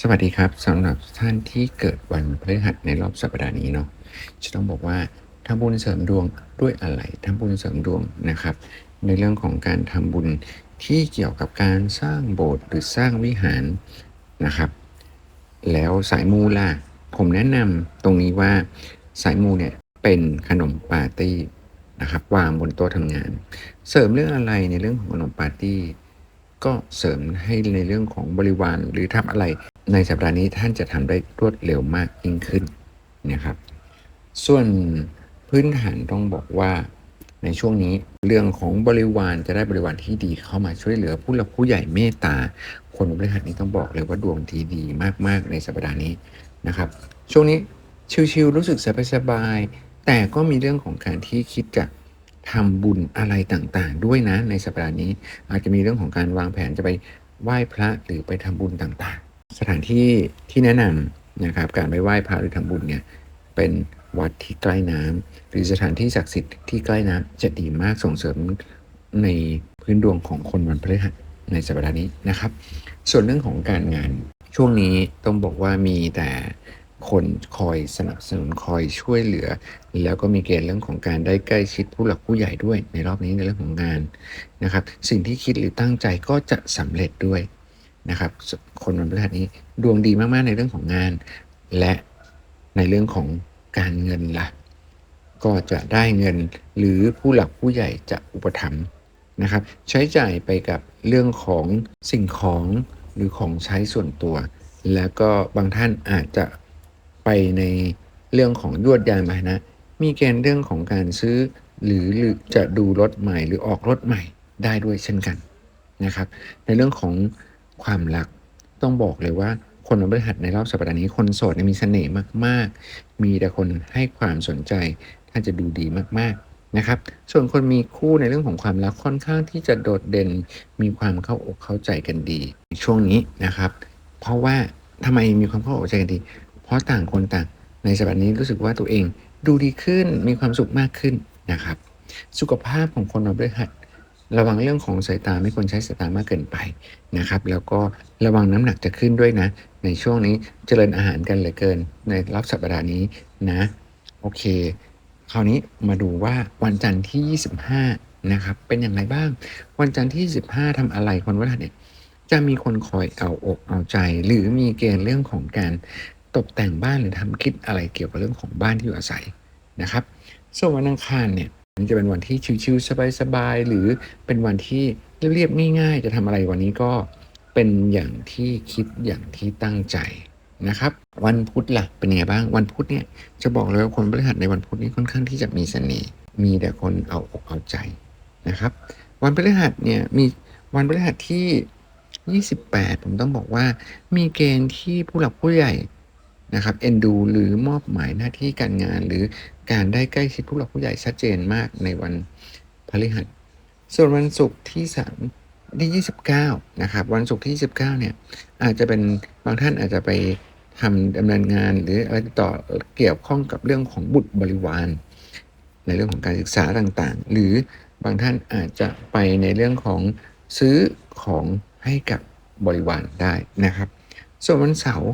สวัสดีครับสำหรับท่านที่เกิดวันพฤหัสในรอบสัปดาห์นี้เนาะจะต้องบอกว่าทำบุญเสริมดวงด้วยอะไรทำบุญเสริมดวงนะครับ ในเรื่องของการทำบุญที่เกี่ยวกับการสร้างโบสถ์หรือสร้างวิหารนะครับ แล้วสายมูล่ะผมแนะนำตรงนี้ว่าสายมูเนี่ยเป็นขนมปาร์ตี้นะครับวางบนโต๊ะทำงาน เสริมเรื่องอะไรในเรื่องของขนมปาร์ตี้ก็เสริมให้ในเรื่องของบริวารหรือทำอะไร ในสัปดาห์นี้ท่านจะทำได้รวดเร็วมากยิ่งขึ้นนะครับ ส่วนพื้นฐานต้องบอกว่าในช่วงนี้เรื่องของบริวารจะได้บริวารที่ดีเข้ามาช่วยเหลือผู้หลักผู้ใหญ่เมตตา คนบริหารนี้ต้องบอกเลยว่าดวงดีดีมาก ๆ ในสัปดาห์นี้นะครับ ช่วงนี้ชิวๆรู้สึกสบายๆแต่ก็มีเรื่องของการที่คิดจะทำบุญอะไรต่างๆ ด้วยนะในสัปดาห์นี้ อาจจะมีเรื่องของการวางแผนจะไปไหว้พระหรือไปทำบุญต่าง สถานที่ที่แนะนำนะครับ การไปไหว้พระหรือทำบุญเนี่ยเป็นวัดที่ใกล้น้ำหรือสถานที่ศักดิ์สิทธิ์ที่ใกล้น้ำจะดีมากส่งเสริมในพื้นดวงของคนวันพฤหัสในสัปดาห์นี้นะครับ ส่วนเรื่องของการงานช่วงนี้ต้องบอกว่ามีแต่คนคอยสนับสนุนคอยช่วยเหลือ แล้วก็มีเกณฑ์เรื่องของการได้ใกล้ชิดผู้หลักผู้ใหญ่ด้วยในรอบนี้ในเรื่องของงานนะครับ สิ่งที่คิดหรือตั้งใจก็จะสำเร็จด้วย นะครับ คนวันพฤหัสนี้ดวงดีมากๆในเรื่องของงาน และในเรื่องของการเงินละ่ะ ก็จะได้เงินหรือผู้หลักผู้ใหญ่จะอุปถัมภ์นะครับ ใช้จ่ายไปกับเรื่องของสิ่งของหรือของใช้ส่วนตัว แล้วก็บางท่านอาจจะไปในเรื่องของยวดยานพาหนะ มีเกณฑ์เรื่องของการซื้อหรือหรือจะดูรถใหม่หรือออกรถใหม่ได้ด้วยเช่นกันนะครับ ในเรื่องของ ความรัก ต้องบอกเลยว่า คนวันพฤหัสในรอบสัปดาห์นี้คนโสดมีเสน่ห์มาก ๆ มีแต่คนให้ความสนใจท่านจะดูดีมาก ๆ นะครับ ส่วนคนมีคู่ในเรื่องของความรักค่อนข้างที่จะโดดเด่น มีความเข้าอกเข้าใจกันดีในช่วงนี้นะครับ เพราะว่าทำไมมีความเข้าอกเข้าใจกันดี เพราะต่างคนต่าง ในสัปดาห์นี้รู้สึกว่าตัวเองดูดีขึ้น มีความสุขมากขึ้นนะครับ สุขภาพของคนวันพฤหัส ระวังเรื่องของสายตาไม่ควรใช้สายตามากเกินไปนะครับ แล้วก็ระวังน้ำหนักจะขึ้นด้วยนะ ในช่วงนี้เจริญอาหารกันเหลือเกิน ในรอบสัปดาห์นี้นะ โอเค คราวนี้มาดูว่าวันจันทร์ที่ 25 นะครับ เป็นอย่างไรบ้าง วันจันทร์ที่15ทำอะไรคนวันเนี่ยจะมีคนคอยเอาอกเอาใจ หรือมีเกณฑ์เรื่องของการตกแต่งบ้านหรือทำคิดอะไรเกี่ยวกับเรื่องของบ้านที่อยู่อาศัยนะครับ ส่วนวันอังคารเนี่ย นจะเป็นวันที่ชิวๆสบายๆหรือเป็นวันที่เรียบๆง่าย ๆ จะทำอะไรวันนี้ก็เป็นอย่างที่คิดอย่างที่ตั้งใจนะครับ วันพุธล่ะเป็นยังไงบ้าง วันพุธเนี่ยจะบอกเลยว่าคนบริหารในวันพุธนี้ค่อนข้างที่จะมีเสน่ห์มีแต่คนเอาอกเอาใจนะครับ วันพฤหัสเนี่ยมีวันพฤหัสที่ 28 ผมต้องบอกว่า มีเกณฑ์ที่ผู้หลักผู้ใหญ่นะครับเอ็นดูหรือมอบหมายหน้าที่การงานหรือ การได้ใกล้ชิดผู้หลักผู้ใหญ่ชัดเจนมากในวันพฤหัส ส่วนวันศุกร์ที่3ที่29 นะครับ วันศุกร์ที่ 29 เนี่ย อาจจะเป็นบางท่านอาจจะไปทำดำเนินงานหรืออะไรต่อเกี่ยวข้องกับเรื่องของบุตรบริวาร ในเรื่องของการศึกษาต่างๆ หรือบางท่านอาจจะไปในเรื่องของซื้อของให้กับบริวารได้นะครับ ส่วนวันเสาร์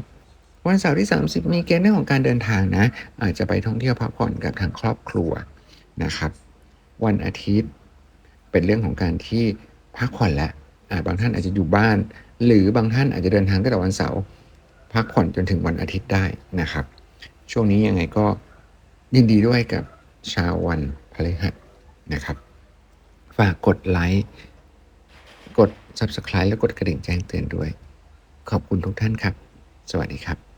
วันเสาร์ที่ 30 มีเกณฑ์เรื่องของการเดินทางนะ อาจจะไปท่องเที่ยวพักผ่อนกับทางครอบครัวนะครับ วันอาทิตย์เป็นเรื่องของการที่พักผ่อนและบางท่านอาจจะอยู่บ้าน หรือบางท่านอาจจะเดินทางตั้งแต่วันเสาร์พักผ่อนจนถึงวันอาทิตย์ได้นะครับ ช่วงนี้ยังไงก็ยินดีด้วยกับชาววันพฤหัสนะครับ ฝากกดไลค์กด Subscribe และกดกระดิ่งแจ้งเตือนด้วย ขอบคุณทุกท่านครับ สวัสดีครับ